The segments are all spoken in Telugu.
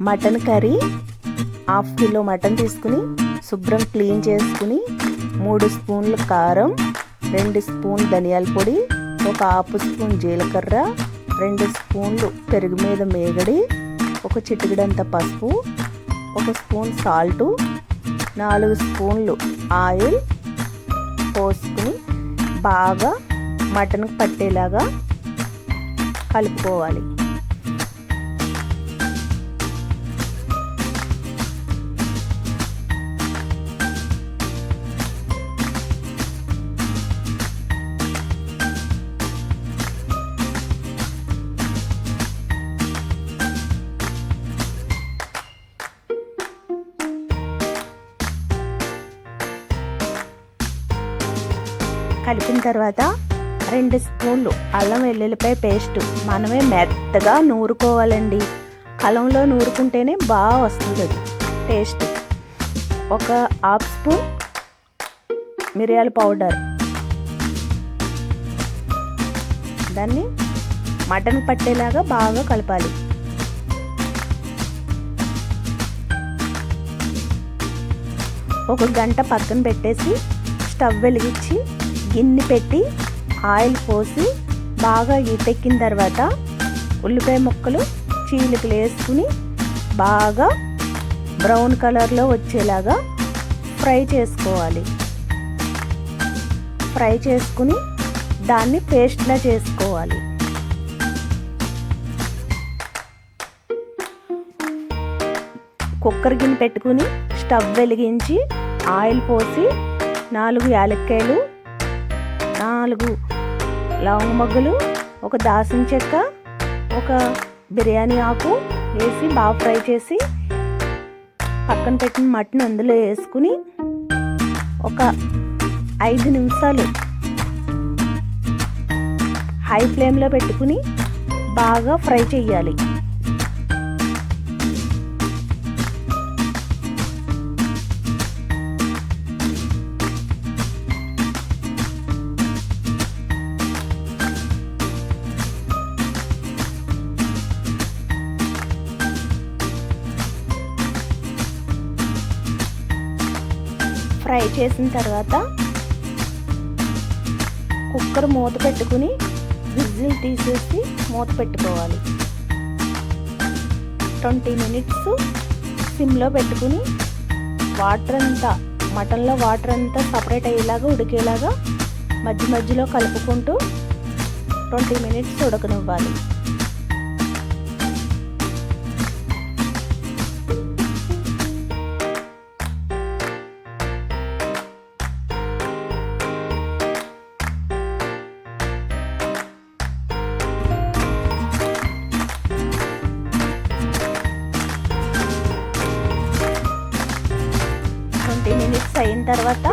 Mutton curry half kilo mutton తీసుకుని శుభ్రం క్లీన్ చేసుకుని మూడు స్పూన్లు కారం రెండు స్పూన్ ధనియాల పొడి ఒక హాఫ్ స్పూన్ జీలకర్ర రెండు స్పూన్లు పెరుగు మీద మేగడి ఒక చిటికెడంత పసుపు ఒక స్పూన్ సాల్టు నాలుగు స్పూన్లు ఆయిల్ పోసుకుని బాగా మటన్ పట్టేలాగా కలుపుకోవాలి. కలిపిన తర్వాత రెండు స్పూన్లు అల్లం వెల్లుల్లిపాయ పేస్ట్. మనమే మెత్తగా నూరుకోవాలండి. అల్లంలో నూరుకుంటేనే బాగా వస్తుంది అది. టేస్ట్. ఒక హాఫ్ స్పూన్ మిరియాల పౌడర్. దాన్ని మటన్ పట్టేలాగా బాగా కలపాలి. ఒక గంట పక్కన పెట్టేసి స్టవ్ వెలిగించి గిన్నె పెట్టి ఆయిల్ పోసి బాగా ఇటెక్కిన తర్వాత ఉల్లిపాయ ముక్కలు చీలికలు వేసుకుని బాగా బ్రౌన్ కలర్లో వచ్చేలాగా ఫ్రై చేసుకోవాలి. ఫ్రై చేసుకుని దాన్ని పేస్ట్లా చేసుకోవాలి. కుక్కర్ గిన్నె పెట్టుకుని స్టవ్ వెలిగించి ఆయిల్ పోసి నాలుగు యాలక్కాయలు నాలుగు లవంగ మొగ్గలు ఒక దాసిన చెక్క ఒక బిర్యానీ ఆకు వేసి బాగా ఫ్రై చేసి పక్కన పెట్టిన మటన్ అందులో వేసుకుని ఒక ఐదు నిమిషాలు హై ఫ్లేమ్లో పెట్టుకుని బాగా ఫ్రై చేయాలి. ఫ్రై చేసిన తర్వాత కుక్కర్ మూత పెట్టుకుని విజిల్ తీసేసి మూత పెట్టుకోవాలి. ట్వంటీ మినిట్స్ సిమ్లో పెట్టుకుని వాటర్ అంతా మటన్లో వాటర్ అంతా సపరేట్ అయ్యేలాగా ఉడికేలాగా మధ్య మధ్యలో కలుపుకుంటూ ట్వంటీ మినిట్స్ ఉడకనివ్వాలి. మిక్స్ అయిన తర్వాత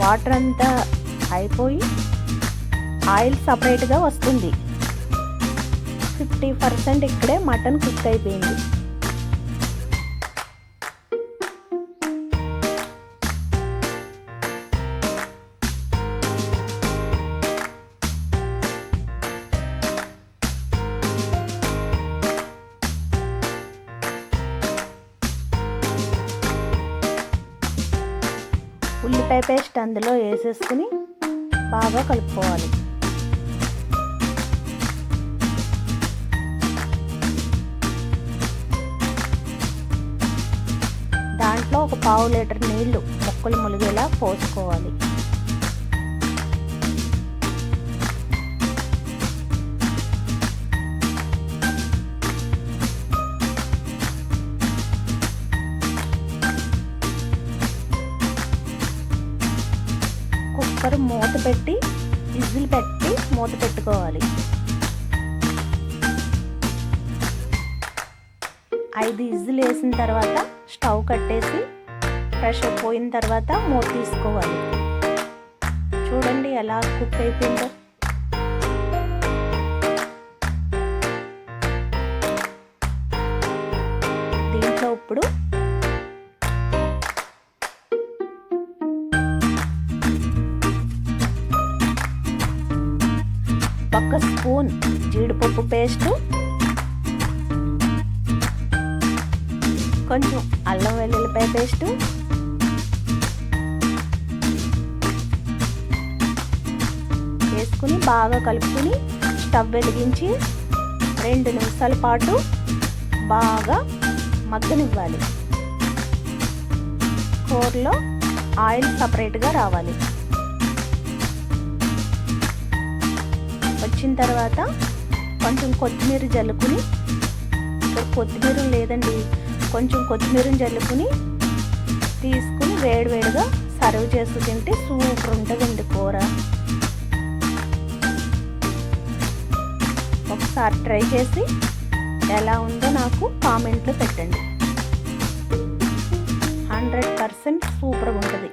వాటర్ అంతా అయిపోయి ఆయిల్ సపరేట్గా వస్తుంది. ఫిఫ్టీ పర్సెంట్ ఇక్కడే మటన్ కుక్ అయిపోయింది. ఉల్లిపాయ పేస్ట్ అందులో వేసేసుకుని బాగా కలుపుకోవాలి. దాంట్లో ఒక పావు లీటర్ నీళ్ళు మొక్కలు ములిగేలా పోసుకోవాలి. మూత పెట్టి విజిల్ పెట్టి మూత పెట్టుకోవాలి. ఐదు ఇజ్జులు వేసిన తర్వాత స్టవ్ కట్టేసి ప్రెషర్ పోయిన తర్వాత మూత తీసుకోవాలి. చూడండి ఎలా కుక్ అయిపోయిందో. దీంట్లో ఇప్పుడు ఒక స్పూన్ జీడిపప్పు పేస్టు. కొంచెం అల్లం వెల్లుల్లిపాయ పేస్టు. వేసుకుని బాగా కలుపుకొని స్టవ్ వెలిగించి రెండు నిమిషాల పాటు బాగా మగ్గనివ్వాలి. కూరలో ఆయిల్ సపరేట్గా రావాలి. వచ్చిన తర్వాత కొంచెం కొత్తిమీర జల్లుకుని ఇక్కడ కొత్తిమీర లేదండి కొంచెం కొత్తిమీర జల్లుకుని తీసుకుని వేడివేడిగా సర్వ్ చేస్తూ తింటే సూపర్ ఉంటుందండి కూర. ఒకసారి ట్రై చేసి ఎలా ఉందో నాకు కామెంట్లో పెట్టండి. హండ్రెడ్ పర్సెంట్ సూపర్గా ఉంటుంది.